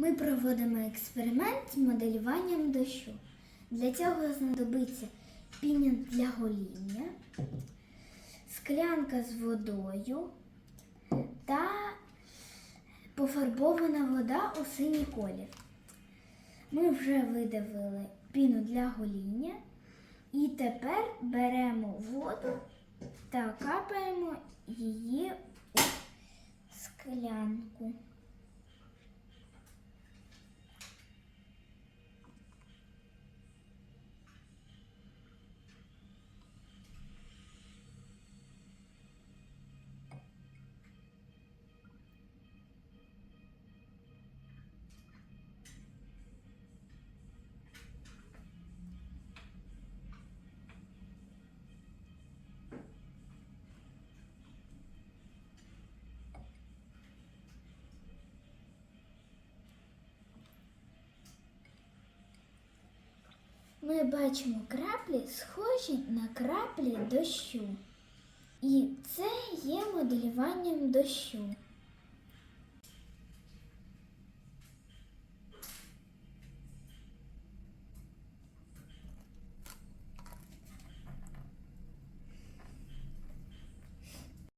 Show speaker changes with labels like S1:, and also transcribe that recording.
S1: Ми проводимо експеримент з моделюванням дощу. Для цього знадобиться піня для гоління, склянка з водою та пофарбована вода у синій колір. Ми вже видавили піну для гоління і тепер беремо воду та капаємо її Ми бачимо краплі, схожі на краплі дощу. І це є моделюванням дощу.